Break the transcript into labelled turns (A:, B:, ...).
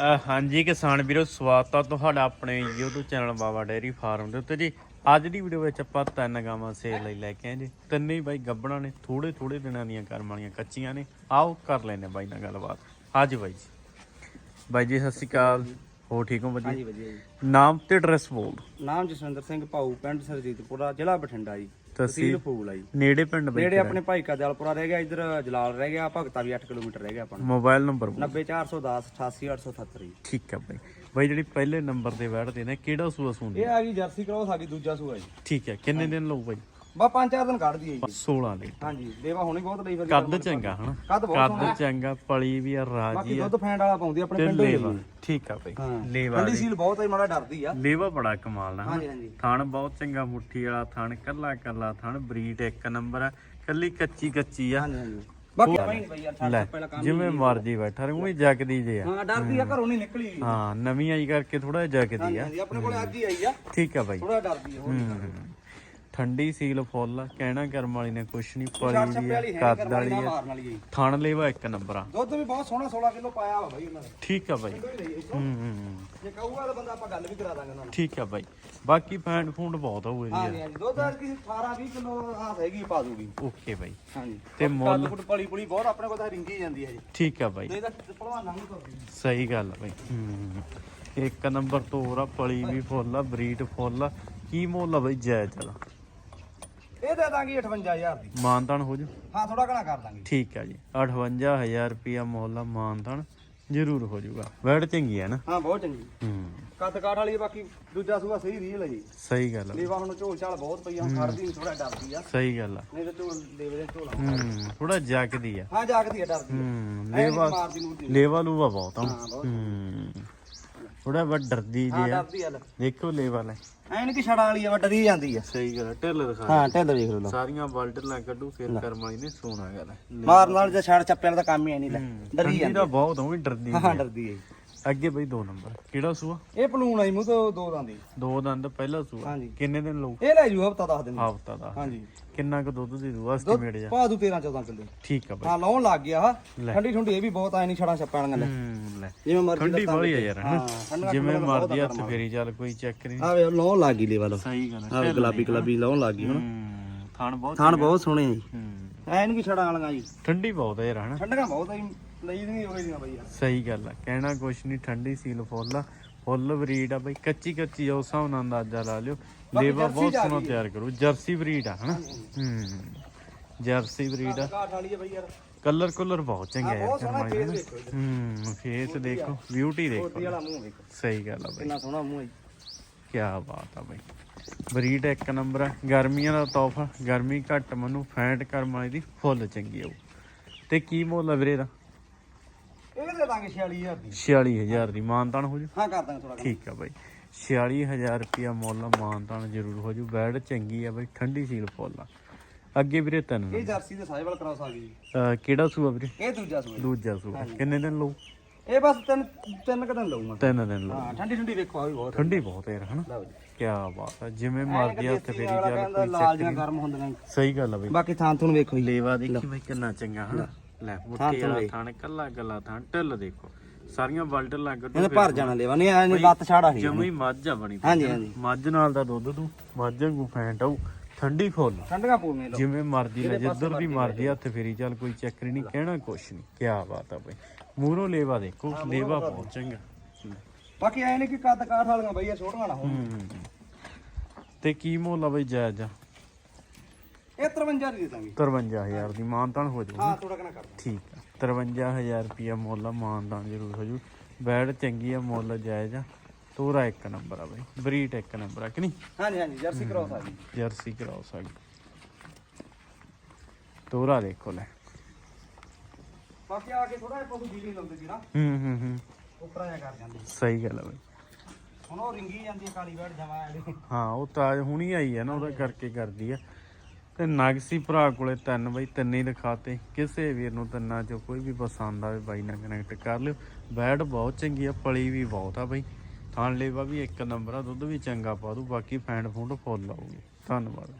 A: ਹਾਂਜੀ ਕਿਸਾਨ ਵੀਰੋ, ਸਵਾਗਤ ਆ ਤੁਹਾਡਾ ਆਪਣੇ YouTube channel Baba dairy farm ਦੇ ਉੱਤੇ ਜੀ। ਅੱਜ ਦੀ ਵੀਡੀਓ ਵਿੱਚ ਆਪਾਂ ਤਿੰਨ ਗਾਵਾਂ ਸੇਲ ਲਈ ਲੈ ਕੇ ਆਏ ਜੀ। ਤਿੰਨੇ ਹੀ ਬਾਈ ਗੱਬਣਾ ਨੇ ਥੋੜੇ ਥੋੜੇ ਦਿਨਾਂ ਦੀਆਂ ਕਰਮ ਵਾਲੀਆਂ ਕੱਚੀਆਂ ਨੇ। ਆਓ ਕਰ ਲੈਨੇ ਬਾਈ ਨਾਲ ਗੱਲਬਾਤ। ਹਾਂਜੀ ਬਾਈ ਜੀ। ਬਾਈ ਜੀ, ਸਤਿ ਸ਼੍ਰੀ ਅਕਾਲ। ਹੋ ਠੀਕ ਹੋ
B: ਹਾਂਜੀ
A: ਵਧੀਆ
B: ਵਧੀਆ ਜੀ।
A: ਨਾਮ ਤੇ ਐਡਰੈਸ ਬੋਲ ਦਿਓ।
B: ਨਾਮ ਜਸਵਿੰਦਰ ਸਿੰਘ ਭਾਊ ਪਿੰਡ ਸਰਜੀਤਪੁਰਾ ਜ਼ਿਲ੍ਹਾ ਬਠਿੰਡਾ ਜੀ
A: ਤਹਿਸੀਲ
B: ਤਹਿਸੀਲ ਫੂਲ ਆ ਜੀ।
A: ਨੇੜੇ ਪਿੰਡ ਬਾਈ
B: ਨੇੜੇ ਆਪਣੇ ਭਾਈ ਦਿਆਲਪੁਰਾ ਰਹਿ ਗਿਆ ਇਧਰ ਜਲਾਲ ਰਹਿ ਗਿਆ ਭਗਤਾ ਵੀ 8 ਕਿਲੋਮੀਟਰ ਰਹਿ ਗਿਆ ਆਪਣਾ
A: ਮੋਬਾਈਲ ਨੰਬਰ ਬੋਲ
B: 90410 88878 ਜੀ।
A: ਠੀਕ ਹੈ ਬਾਈ। ਬਾਈ ਜਿਹੜੀ ਪਹਿਲੇ ਨੰਬਰ ਤੇ ਬੈਠਦੇ ਨੇ ਕਿਹੜਾ ਸੂਆ ਸੁਣਦੇ
B: ਇਹ ਆ ਗਈ ਜਰਸੀ ਕਰਾਓ ਸਾਡੀ ਦੂਜਾ ਸੂਆ ਜੀ।
A: ਠੀਕ ਹੈ ਕਿੰਨੇ ਦਿਨ ਲਊ ਬਾਈ?
B: ਬਾ ਪੰਜ ਚਾਰ ਦਿਨ ਕੱਢ ਦਈਏ ਜੀ।
A: 16 ਲੀਟਰ
B: ਹਾਂਜੀ ਦੇਵਾ ਹੁਣੀ ਬਹੁਤ ਲਈ ਫਿਰ
A: ਕੱਦ ਚੰਗਾ ਹਨਾ?
B: ਕੱਦ ਬਹੁਤ
A: ਕੱਦ ਚੰਗਾ ਪਲੀ ਵੀ ਆ ਰਾਜੀ
B: ਬਾਕੀ
A: ਆ।
B: ਦੁੱਧ ਫੈਂਡ ਵਾਲਾ ਪਾਉਂਦੀ ਆਪਣੇ
A: ਤੇ
B: ਪਿੰਡੋਂ ਹੀ
A: ਲੇਵਾ
B: ਜੀ।
A: ਠੀਕ ਆ ਬਈ।
B: ਹਾਂ
A: ਲੇਵਾ
B: ਠੰਡੀ ਸੀਲ ਬਹੁਤ ਹੈ ਮਾੜਾ ਡਰਦੀ ਆ।
A: ਲੇਵਾ ਬੜਾ ਕਮਾਲ ਦਾ ਹਨਾ?
B: ਹਾਂਜੀ ਹਾਂਜੀ।
A: ਥਣ ਬਹੁਤ ਚੰਗਾ ਮੁੱਠੀ ਵਾਲਾ ਥਣ ਕੱਲਾ ਕੱਲਾ ਥਣ ਬਰੀਡ ਇੱਕ ਨੰਬਰ ਆ ਕੱਲੀ ਕੱਚੀ ਕੱਚੀ ਆ।
B: ਹਾਂਜੀ ਹਾਂਜੀ। ਬਾਕੀ ਭਾਈ ਨਹੀਂ ਬਈ ਯਾਰ ਛੱਡ
A: ਲੈ
B: ਪਹਿਲਾਂ ਕੰਮ
A: ਜਿਵੇਂ ਮਰਜ਼ੀ ਬੈਠਾ ਰਹੂ ਹੀ ਜਗਦੀ ਜੇ ਆ।
B: ਹਾਂ ਡਰਦੀ ਆ ਘਰੋਂ ਨਹੀਂ ਨਿਕਲੀ।
A: ਹਾਂ ਨਵੀਂ ਆਈ ਕਰਕੇ ਥੋੜਾ ਜਗਦੀ ਆ।
B: ਹਾਂਜੀ ਆਪਣੇ ਕੋਲੇ ਅੱਜ ਹੀ ਆਈ ਆ।
A: ਠੀਕ ਆ ਬਾਈ।
B: ਥੋੜਾ ਡਰਦੀ ਆ ਹੋਰ ਡਰਦੀ।
A: ਹੂੰ। ਠੰਡੀ ਸੀਲ ਫੁੱਲ ਆ, ਕਹਿਣਾ ਕਰਮ ਵਾਲੀ ਨੇ ਕੁਛ ਨਹੀਂ
B: ਛੱਪੇ
A: ਦੀ ਆ
B: ਵਾਲੀ ਹੈ
A: ਕੱਦ ਵਾਲੀ
B: ਵਾਲੀ
A: ਆ।
B: ਮਾਰਨ ਵਾਲੀ ਹੈ
A: ਥਣ ਲੇਵਾ ਇੱਕ ਨੰਬਰ। ਆ
B: ਦੁੱਧ ਵੀ ਬਹੁਤ ਸੋਹਣਾ 16 ਕਿਲੋ ਪਾਇਆ ਵਾ ਬਾਈ ਉਹਨਾਂ ਨੇ।
A: ਠੀਕ ਆ ਬਾਈ।
B: ਕੋਈ ਨਹੀਂ ਇੱਥੋਂ।
A: ਹੂੰ ਹੂੰ ਹੂੰ।
B: ਜੇ ਕਹੂਗਾ ਤਾਂ ਬੰਦਾ ਆਪਾਂ ਗੱਲ ਵੀ ਕਰਾ ਦਾਂਗੇ ਉਹਨਾਂ ਨਾਲ।
A: ਠੀਕ ਆ ਬਾਈ। ਬਾਕੀ ਫੈਂਡ ਫੂਡ ਬਹੁਤ ਹੋਊ ਇਹਦੀ
B: ਹਾਂਜੀ ਹਾਂਜੀ। ਦੁੱਧ ਅੱਜ ਕਿਸੇ 18 20 ਕਿਲੋ ਆਸ ਹੈਗੀ ਪਾ ਦੂਗੀ।
A: Okay bye.
B: ਹਾਂਜੀ।
A: ਤੇ ਮੁੱਲ?
B: ਕੁੱਟ ਪਲੀ ਪੁਲੀ ਬਹੁਤ ਆਪਣੇ ਕੋਲ ਤਾਂ ਰਿੰਗੀ ਜਾਂਦੀ ਹੈ ਜੀ।
A: ਠੀਕ ਆ ਬਾਈ।
B: ਇਹਦਾ ਭਲਵਾਨਾਂ ਨੂੰ ਕਰਦੀ
A: ਸਹੀ ਗੱਲ ਆ ਬਾਈ। ਹੂੰ ਇੱਕ ਨੰਬਰ ਤੋਰ ਆ ਪਲੀ ਵੀ ਫੁੱਲ ਆ ਬਰੀਡ ਫੁੱਲ ਆ। ਕੀ ਮੁੱਲ ਆ ਬਾਈ ਜੈ ਚਲ
B: ਇਹ ਦੇ ਦਾਂਗੇ 58000 ਦੀ।
A: ਮਾਨਤਾਨ ਹੋ ਜੂ?
B: ਹਾਂ ਥੋੜਾ ਘਣਾ ਕਰ ਦਾਂਗੇ।
A: ਠੀਕ ਆ ਜੀ। 58000 ਰੁਪਿਆ ਮੁੱਲ ਮਾਨਤਾਨ ਜ਼ਰੂਰ ਹੋ ਜਾਊਗਾ ਵੈੜ ਚੰਗੀ ਹੈ ਨਾ?
B: ਹਾਂ ਬਹੁਤ ਚੰਗੀ।
A: ਹੂੰ।
B: ਕੱਦ ਕਾਠ ਵਾਲੀ ਹੈ, ਬਾਕੀ ਦੂਜਾ ਸੂਆ ਸਹੀ ਰੀਲ ਹੈ ਜੀ।
A: ਸਹੀ ਗੱਲ ਆ।
B: ਲੇਵਾ ਹੁਣ ਝੋਲ ਝਾਲ ਬਹੁਤ ਪਈ ਆ ਖੜਦੀ ਥੋੜਾ ਡਰਦੀ ਆ।
A: ਸਹੀ ਗੱਲ ਆ।
B: ਨਹੀਂ ਤਾਂ ਝੋਲ ਲੇਵੇ ਦੇ ਝੋਲਾ
A: ਹੂੰ ਥੋੜਾ ਜਗਦੀ ਆ।
B: ਹਾਂ ਜਾਗਦੀ ਆ ਡਰਦੀ
A: ਹੂੰ ਲੇਵਾ ਲੇਵਾ ਲੂਵਾ ਬਹੁਤ ਆ।
B: ਹਾਂ
A: ਹੂੰ। ਥੋੜਾ ਵੱਡ ਡਰਦੀ
B: ਹਾਂ
A: ਜੀ ਆ ਦੇਖੋ ਲੇਵਾ ਲੈ।
B: ਐਨ ਕੀ ਛੜਾ ਵਾਲੀ ਆ ਵਾ ਡਰੀ ਜਾਂਦੀ ਆ।
A: ਸਹੀ ਗੱਲ ਢਿੱਲ ਦਿਖਾ
B: ਹਾਂ ਢਿੱਲ ਵੇਖ ਲਓ
A: ਸਾਰੀਆਂ ਬਲਟਲਾਂ ਕੱਢੂ ਫਿਰ ਕਰਮ ਵਾਲੀ ਨੇ ਸੋਨਾ ਗੱਲ ਹੈ
B: ਮਾਰਨ ਨਾਲ ਜੇ ਛੜ ਚੱਪਿਆਂ ਦਾ ਕੰਮ ਹੀ ਐ ਨਹੀਂ ਲੈ ਡਰੀ ਜਾਂਦੀ
A: ਦਾ ਬਹੁਤ ਉਹ ਵੀ ਡਰਦੀ
B: ਹਾਂ। ਡਰਦੀ ਹੈ
A: ਅੱਗੇ ਬਈ ਦੋ ਨੰਬਰ। ਕਿਹੜਾ ਸੂਆ?
B: ਇਹ ਪਲੂਣ ਆਈ ਮੂੰਹ ਤੋਂ ਦੋ ਦੰਦੀ
A: ਦੋ ਦੰਦ ਪਹਿਲਾ ਸੂਆ।
B: ਹਾਂਜੀ।
A: ਕਿੰਨੇ ਦਿਨ ਲਊ?
B: ਇਹ ਲੈ ਜੂ ਹਫਤਾ ਦੱਸ ਦਿਨ।
A: ਹਫਤਾ ਦਾ
B: ਹਾਂਜੀ।
A: ਕਿੰਨਾ ਕੁ ਦੁੱਧ ਦੇ ਦੂ ਐਸਟੀਮੇਟ ਜਾ
B: ਪਾ ਦੂ 13 14 ਕਿਲੋ।
A: ਠੀਕ ਆ ਬਈ।
B: ਹਾਂ ਲਾਉਣ ਲੱਗ ਗਿਆ ਹਾ
A: ਲੈ।
B: ਠੰਡੀ ਠੰਡੀ ਇਹ ਵੀ ਬਹੁਤ ਆਏ ਨਹੀਂ ਛੜਾ ਛੱਪਾਂ ਵਾਲੀਆਂ ਲੈ
A: ਹੂੰ ਲੈ।
B: ਜਿਵੇਂ ਮਰਜ਼ੀ
A: ਠੰਡੀ
B: ਲੱਤਾਂ
A: ਆ। ਯਾਰ।
B: ਹਾਂ,
A: ਹਨਾ ਜਿਵੇਂ
B: ਬਹੁਤ
A: ਹੱਥ ਫੇਰੀ ਚੱਲ ਕੋਈ ਚੱਕਰ ਨਹੀਂ
B: ਆ ਵੇ ਲਾਉਣ ਲੱਗ ਗਈ ਲੇਵਾ ਲੋ
A: ਸਹੀ ਗੱਲ
B: ਆ।
A: ਹੈ
B: ਗੁਲਾਬੀ ਗੁਲਾਬੀ ਲਾਉਣ ਲੱਗ ਗਈ ਹੁਣ।
A: ਹੂੰ ਥਾਣ ਬਹੁਤ
B: ਥਾਣ ਬਹੁਤ ਸੋਹਣੇ ਆ ਜੀ।
A: ਹੂੰ।
B: ਐ ਨਹੀਂ ਕਿ ਛੜਾਂ ਵਾਲੀਆਂ ਜੀ।
A: ਠੰਡੀ ਬਹੁਤ ਹੈ ਯਾਰ ਹਨਾ?
B: ਠੰਡੀਆਂ ਬਹੁਤ ਜੀ ਲਈ ਨਹੀਂ ਹੋਈ ਦੀਆਂ ਬਈ ਯਾਰ।
A: ਸਹੀ ਗੱਲ ਆ ਕਹਿਣਾ ਕੁਛ ਨਹੀਂ ਠੰਡੀ ਸੀਲ ਫੁੱਲ ਫੁੱਲ ਬਰੀਡ ਆ ਬਈ ਕੱਚੀ ਕੱਚੀ ਆ ਉਸ ਹਿਸਾਬ ਨਾਲ ਅੰਦਾਜ਼ਾ ਲਾ ਲਿਓ। ਲੇਵਾ ਬਹੁਤ ਸੋਹਣਾ
B: ਹੈ।
A: ਤਿਆਰ ਕਰੂ ਜਰਸੀ ਬਰੀਡ ਆ ਹਨਾ? ਹੂੰ ਜਰਸੀ ਬਰੀਡ ਆ।
B: ਕਾਠ ਵਾਲੀ ਆ ਬਈ ਯਾਰ।
A: ਕਲਰ ਕੁਲਰ ਬਹੁਤ ਚੰਗਾ
B: ਹਾਂ,
A: ਯਾਰ ਕਰਮਾਈ। ਹੂੰ ਫੇਸ ਦੇਖੋ ਬਿਊਟੀ ਦੇਖੋ। ਸਹੀ ਗੱਲ ਆ ਬਈ।
B: ਕਿੰਨਾ ਸੋਹਣਾ ਮੂੰਹ ਹੈ।
A: ਕੀ ਬਾਤ ਆ ਬਈ। ਬਰੀਡ ਇੱਕ ਨੰਬਰ ਆ। ਗਰਮੀਆਂ ਦਾ ਤੋਹਫਾ। ਗਰਮੀ ਘੱਟ ਮਨੂੰ ਫੈਂਟ ਕਰਮ ਦੀ ਫੁੱਲ ਚੰਗੀ ਆਊ। ਤੇ ਕੀ ਮੁੱਲ ਆ ਵੀਰੇ ਦਾ
B: ਇਹ ਦੇ ਦਾਂਗੇ 46000 ਦੀ।
A: 46000 ਦੀ। ਮਾਨਤਾਨ ਹੋ ਜੂ?
B: ਹਾਂ ਕਰ ਦਾਂਗੇ ਥੋੜਾ
A: ਠੀਕ ਆ ਬਾਈ। 46000 ਰੁਪਿਆ ਮੁੱਲ ਮਾਨਤਾਨ ਜ਼ਰੂਰ ਹੋ ਜੂ। ਬੈਡ ਚੰਗੀ ਆ ਬਾਈ। ਠੰਡੀ ਸੀਲ ਫੁੱਲ ਆ। ਅੱਗੇ ਵੀਰੇ ਤਿੰਨ
B: ਇਹ ਜਰਸੀ ਦੇ ਸਾਜੇਵਾਲ ਕਰਾਸ ਆ ਗਈ।
A: ਕਿਹੜਾ ਸੂਆ ਵੀਰੇ?
B: ਇਹ ਦੂਜਾ ਸੂਆ।
A: ਦੂਜਾ ਸੂਆ। ਕਿੰਨੇ ਦਿਨ ਲਊ?
B: ਇਹ ਬਸ ਤਿੰਨ ਤਿੰਨ ਕਦਮ ਲਊਗਾ
A: ਤਿੰਨ ਦਿਨ ਲਊ
B: ਹਾਂ ਠੰਡੀ ਠੰਡੀ ਵੇਖੋ ਆ ਵੀ ਬਹੁਤ।
A: ਠੰਡੀ ਬਹੁਤ ਹੈ ਯਾਰ ਹਨਾ?
B: ਲਓ ਜੀ।
A: ਕੀ ਬਾਤ ਆ ਜਿਵੇਂ ਮਰਜ਼ੀ ਹੱਥ ਫੇਰੀ
B: ਵਾਲਾ
A: ਚੱਲ ਕੋਈ
B: ਲਾਲ ਜਿਹਾ ਗਰਮ ਹੁੰਦੇ ਨੇ।
A: ਸਹੀ ਗੱਲ ਆ ਬਾਈ।
B: ਬਾਕੀ ਥਾਂ ਤੁਹਾਨੂੰ ਵੇਖੋ ਜੀ।
A: ਲੇਵਾ ਦੇਖੀ ਬਾਈ ਕਿੰਨਾ ਚੰਗਾ ਹਨਾ? ਲੈ ਮੁੱਠੀ ਵਾਲਾ। ਥਾਣ ਕੱਲਾ ਕੱਲਾ ਥਾਣ ਢਿੱਲ ਦੇਖੋ। ਸਾਰੀਆਂ ਬਲਟ ਲੱਗ
B: ਇਹਨੇ ਭਰ ਜਾਣਾ ਲੈਵਾ। ਨਹੀਂ ਐ ਨਹੀਂ ਲੱਤ ਛਾੜਾ ਨਹੀਂ
A: ਜਮੀ ਮੱਝ ਆ ਬਣੀ।
B: ਹਾਂਜੀ ਹਾਂਜੀ।
A: ਮੱਝ ਨਾਲ ਦਾ ਦੁੱਧ ਤੂੰ ਮੱਝ ਵਾਂਗੂ ਫੈਂਟ ਆਊ। ਠੰਡੀ ਫੁੱਲ
B: ਠੰਡੀਆਂ ਪੂਵੇਂ ਲਓ।
A: ਜਿਵੇਂ ਮਰਜ਼ੀ ਲੈ ਜਿੱਧਰ ਦੀ ਮਰਜ਼ੀ ਹੱਥ ਫੇਰੀ ਚੱਲ ਕੋਈ ਚੱਕਰ ਨਹੀਂ ਕਹਿਣਾ ਕੁਛ ਨਹੀਂ। ਕੀ ਬਾਤ ਆ ਬਈ। ਮੂਹਰੋਂ ਲੇਵਾ ਦੇਖੋ ਲੇਵਾ ਬਹੁਤ ਚੰਗਾ।
B: ਬਾਕੀ ਐ ਨਹੀਂ ਕਿ ਕੱਦ ਕਾਠ ਵਾਲੀਆਂ ਬਈ ਇਹ ਛੋਟੀਆਂ ਨਾ ਹੋਣ।
A: ਹੂੰ ਤੇ ਕੀ ਮੁੱਲ ਆ ਬਈ ਜਾਇਜ਼ ਆ?
B: ਇਹ 53 ਦੀ ਦੇ ਦਾਂਗੇ
A: 53000 ਦੀ ਮਾਨਤਾਨ ਹੋ ਜਾਊ
B: ਹਾਂ ਥੋੜਾ ਕਨਾ ਕਰ
A: ਠੀਕ ਆ। 53000 ਰੁਪਿਆ ਮੁੱਲ ਆ ਮਾਨਤਾਨ ਜ਼ਰੂਰ ਹੋ ਜੂ ਬੈਡ ਚੰਗੀ ਆ ਮੁੱਲ ਜਾਇਜ਼ ਆ। ਤੋਰਾ ਇੱਕ ਨੰਬਰ ਆ ਬਈ ਬਰੀਟ ਇੱਕ ਨੰਬਰ ਆ ਕਿ ਨਹੀਂ?
B: ਹਾਂਜੀ ਹਾਂਜੀ ਜਰਸੀ ਕਰਾਸ ਆ
A: ਜਰਸੀ ਕਰਾਓ ਸਾਡੀ ਤੋਰਾ ਦੇਖੋ ਲੈ।
B: ਬਾਕੀ ਆ ਕੇ ਥੋੜਾ ਜਿਹਾ ਪਸ਼ੂ ਬਿਜਲੀ ਲਾਉਂਦੇ ਸੀ ਨਾ
A: ਹੂੰ ਹੂੰ ਹੂੰ।
B: ਉੱਪਰਾਂ ਜਾ ਕਰ ਜਾਂਦੇ।
A: ਸਹੀ ਗੱਲ ਆ ਬਈ।
B: ਹੁਣ ਉਹ ਰਿੰਗੀ ਜਾਂਦੀ ਹੈ ਕਾਲੀ ਬੈੜ ਜਮਾ ਐਡੀ
A: ਹਾਂ ਉਹ ਤਾਂ ਹੁਣੀ ਆਈ ਹੈ ਨਾ ਉਹਦਾ ਕਰਕੇ ਕਰਦੀ ਆ। ਤੇ ਨਗਸੀ ਭਰਾ ਕੋਲੇ ਤਿੰਨ ਬਈ ਤਿੰਨੇ ਹੀ ਦਿਖਾਤੇ ਕਿਸੇ ਵੀਰ ਨੂੰ ਤਿੰਨਾਂ ਚੋਂ ਕੋਈ ਵੀ ਪਸੰਦ ਆਵੇ ਬਾਈ ਨਾਲ ਕਨੈਕਟ ਕਰ ਲਿਓ। ਬੈਡ ਬਹੁਤ ਚੰਗੀ ਆ ਪਲੀ ਵੀ ਬਹੁਤ ਆ ਬਈ। ਥਾਣ ਲੇਵਾ ਵੀ ਇੱਕ ਨੰਬਰ ਆ ਦੁੱਧ ਵੀ ਚੰਗਾ ਪਾ ਦੂ ਬਾਕੀ ਫੈਂਡ ਫੂਡ ਫੁੱਲ ਆਊਗੀ। ਧੰਨਵਾਦ।